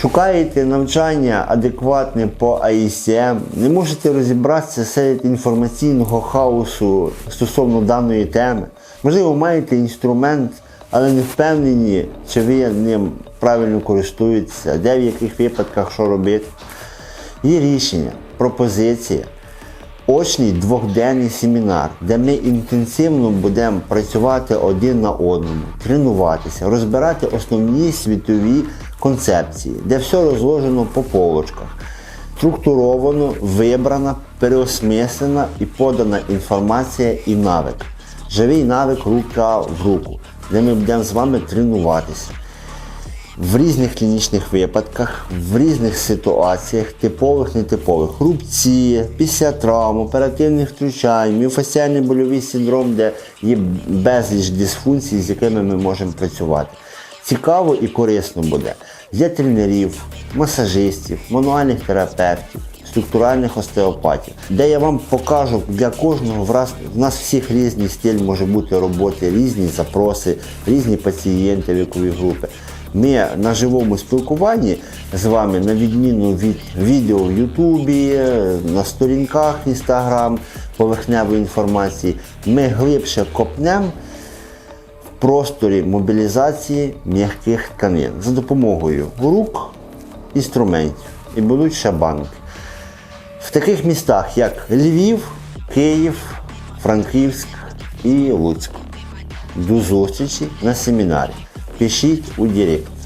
Шукаєте навчання адекватне по АІСМ, не можете розібратися серед інформаційного хаосу стосовно даної теми. Можливо, маєте інструмент, але не впевнені, чи ви ним правильно користуєтеся, де в яких випадках що робити. Є рішення, пропозиція. Очний двохденний семінар, де ми інтенсивно будемо працювати один на одному, тренуватися, розбирати основні світові концепції, де все розложено по полочках, структуровано, вибрана, переосмислена і подана інформація і навик. Живий навик рука в руку, де ми будемо з вами тренуватися в різних клінічних випадках, в різних ситуаціях, типових, нетипових, рубці, після травм, оперативних втручань, міофасціальний больовий синдром, де є безліч дисфункцій, з якими ми можемо працювати. Цікаво і корисно буде для тренерів, масажистів, мануальних терапевтів, структуральних остеопатів, де я вам покажу для кожного враз в нас всіх різний стиль може бути роботи, різні запроси, різні пацієнти, вікові групи. Ми на живому спілкуванні з вами, на відміну від відео в Ютубі, на сторінках Інстаграм, поверхневої інформації, ми глибше копнемо в просторі мобілізації м'яких тканин за допомогою рук, інструментів і будуть ще банки. В таких містах, як Львів, Київ, Франківськ і Луцьк. До зустрічі на семінарі. Пишіть у Директ.